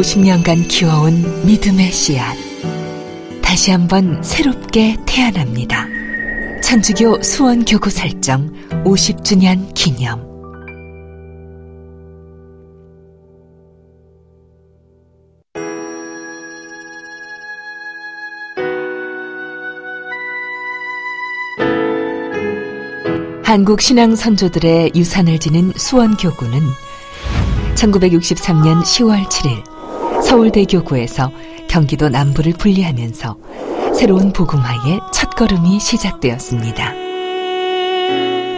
50년간 키워온 믿음의 씨앗. 다시 한번 새롭게 태어납니다. 천주교 수원교구 설정 50주년 기념. 한국 신앙 선조들의 유산을 지닌 수원교구는 1963년 10월 7일 서울대교구에서 경기도 남부를 분리하면서 새로운 복음화의 첫걸음이 시작되었습니다.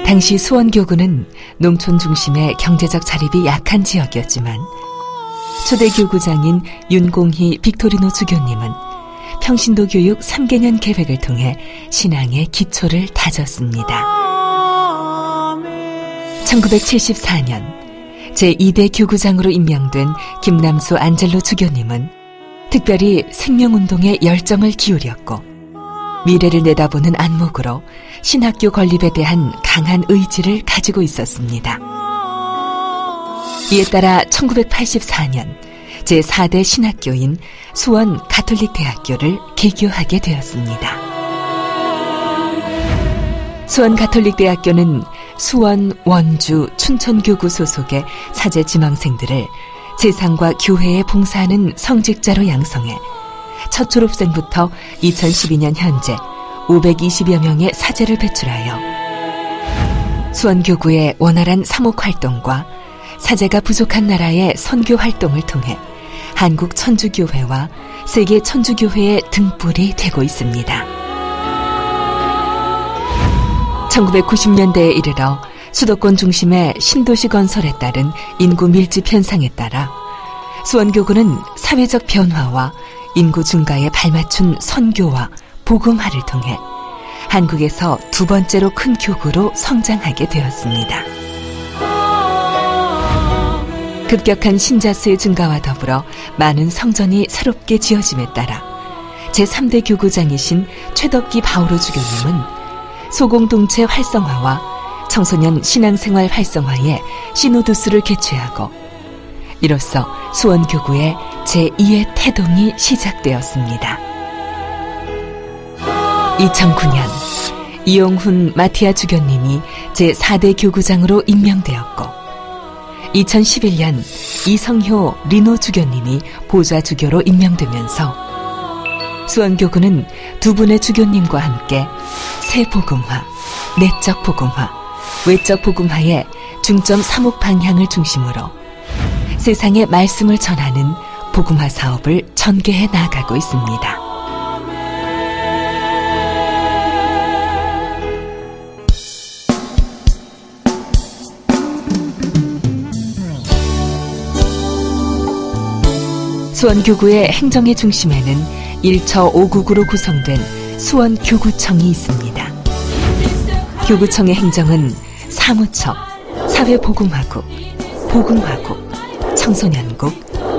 당시 수원교구는 농촌 중심의 경제적 자립이 약한 지역이었지만 초대 교구장인 윤공희 빅토리노 주교님은 평신도 교육 3개년 계획을 통해 신앙의 기초를 다졌습니다. 1974년 제2대 교구장으로 임명된 김남수 안젤로 주교님은 특별히 생명운동에 열정을 기울였고 미래를 내다보는 안목으로 신학교 건립에 대한 강한 의지를 가지고 있었습니다. 이에 따라 1984년 제4대 신학교인 수원 가톨릭 대학교를 개교하게 되었습니다. 수원 가톨릭 대학교는 수원, 원주, 춘천교구 소속의 사제 지망생들을 세상과 교회에 봉사하는 성직자로 양성해 첫 졸업생부터 2012년 현재 520여 명의 사제를 배출하여 수원교구의 원활한 사목 활동과 사제가 부족한 나라의 선교 활동을 통해 한국 천주교회와 세계 천주교회의 등불이 되고 있습니다. 1990년대에 이르러 수도권 중심의 신도시 건설에 따른 인구 밀집 현상에 따라 수원교구는 사회적 변화와 인구 증가에 발맞춘 선교와 복음화를 통해 한국에서 두 번째로 큰 교구로 성장하게 되었습니다. 급격한 신자 수의 증가와 더불어 많은 성전이 새롭게 지어짐에 따라 제3대 교구장이신 최덕기 바오로 주교님은 소공동체 활성화와 청소년 신앙생활 활성화에 시노도스를 개최하고 이로써 수원교구의 제2의 태동이 시작되었습니다. 2009년 이용훈 마티아 주교님이 제4대 교구장으로 임명되었고 2011년 이성효 리노 주교님이 보좌 주교로 임명되면서 수원교구는 두 분의 주교님과 함께 세복음화, 내적 복음화, 외적 복음화의 중점 3목 방향을 중심으로 세상의 말씀을 전하는 복음화 사업을 전개해 나가고 있습니다. 수원교구의 행정의 중심에는 1처 5국으로 구성된 수원 교구청이 있습니다. 교구청의 행정은 사무처, 사회보금화국, 보금화국, 청소년국,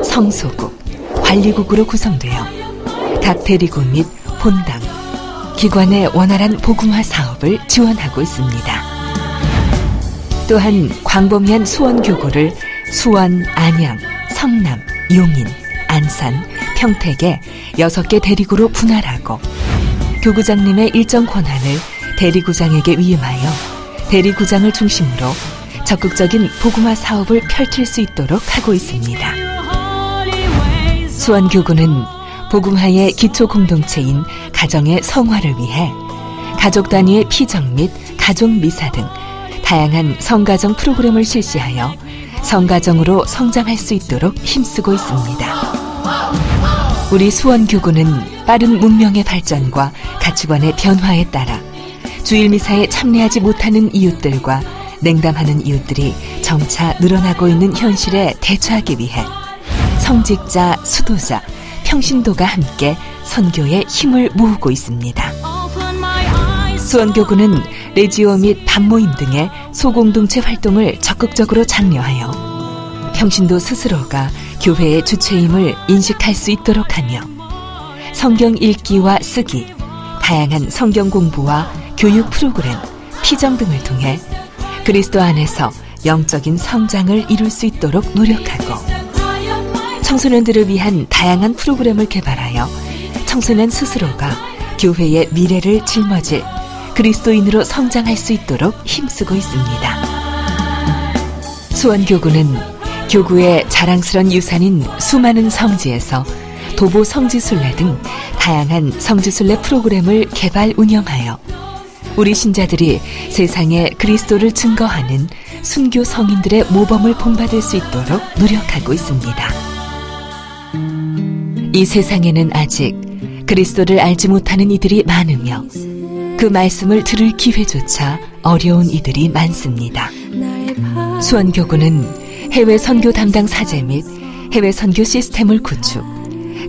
성소국, 관리국으로 구성되어 각 대리국 및 본당, 기관의 원활한 보금화 사업을 지원하고 있습니다. 또한 광범위한 수원 교구를 수원, 안양, 성남, 용인, 안산, 평택에 6개 대리구로 분할하고 교구장님의 일정 권한을 대리구장에게 위임하여 대리구장을 중심으로 적극적인 보구마 사업을 펼칠 수 있도록 하고 있습니다. 수원교구는 보금화의 기초 공동체인 가정의 성화를 위해 가족 단위의 피정 및 가족 미사 등 다양한 성가정 프로그램을 실시하여 성가정으로 성장할 수 있도록 힘쓰고 있습니다. 우리 수원교구는 빠른 문명의 발전과 가치관의 변화에 따라 주일 미사에 참여하지 못하는 이웃들과 냉담하는 이웃들이 점차 늘어나고 있는 현실에 대처하기 위해 성직자, 수도자, 평신도가 함께 선교에 힘을 모으고 있습니다. 수원교구는 레지오 및 반모임 등의 소공동체 활동을 적극적으로 장려하여 평신도 스스로가 교회의 주체임을 인식할 수 있도록 하며 성경 읽기와 쓰기, 다양한 성경 공부와 교육 프로그램, 피정 등을 통해 그리스도 안에서 영적인 성장을 이룰 수 있도록 노력하고 청소년들을 위한 다양한 프로그램을 개발하여 청소년 스스로가 교회의 미래를 짊어질 그리스도인으로 성장할 수 있도록 힘쓰고 있습니다. 수원교구는 교구의 자랑스런 유산인 수많은 성지에서 도보 성지순례 등 다양한 성지순례 프로그램을 개발 운영하여 우리 신자들이 세상에 그리스도를 증거하는 순교 성인들의 모범을 본받을 수 있도록 노력하고 있습니다. 이 세상에는 아직 그리스도를 알지 못하는 이들이 많으며 그 말씀을 들을 기회조차 어려운 이들이 많습니다. 수원교구는 해외 선교 담당 사제 및 해외 선교 시스템을 구축,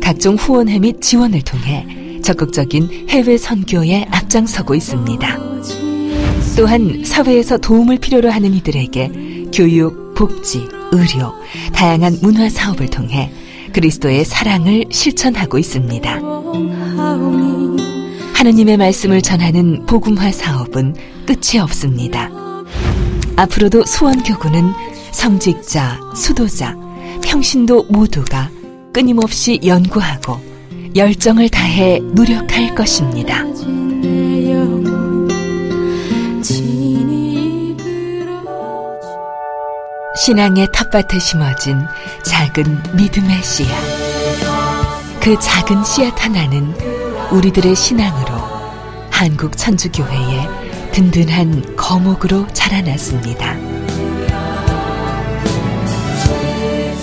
각종 후원회 및 지원을 통해 적극적인 해외 선교에 앞장서고 있습니다. 또한 사회에서 도움을 필요로 하는 이들에게 교육, 복지, 의료, 다양한 문화 사업을 통해 그리스도의 사랑을 실천하고 있습니다. 하느님의 말씀을 전하는 복음화 사업은 끝이 없습니다. 앞으로도 수원교구는 성직자, 수도자, 평신도 모두가 끊임없이 연구하고 열정을 다해 노력할 것입니다. 신앙의 텃밭에 심어진 작은 믿음의 씨앗. 그 작은 씨앗 하나는 우리들의 신앙으로 한국 천주교회의 든든한 거목으로 자라났습니다.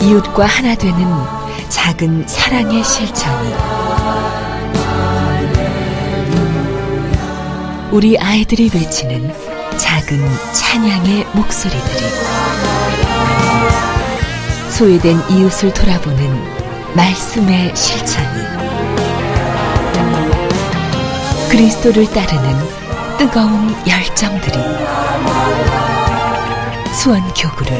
이웃과 하나 되는 작은 사랑의 실천이. 우리 아이들이 외치는 작은 찬양의 목소리들이 소외된 이웃을 돌아보는 말씀의 실천이. 그리스도를 따르는 뜨거운 열정들이 수원 교구를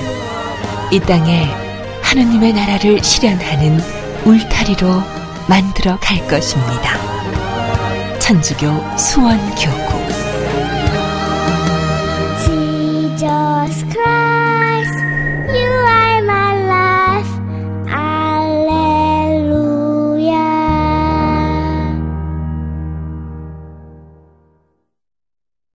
이 땅에 하느님의 나라를 실현하는 울타리로 만들어 갈 것입니다. 천주교 수원 교구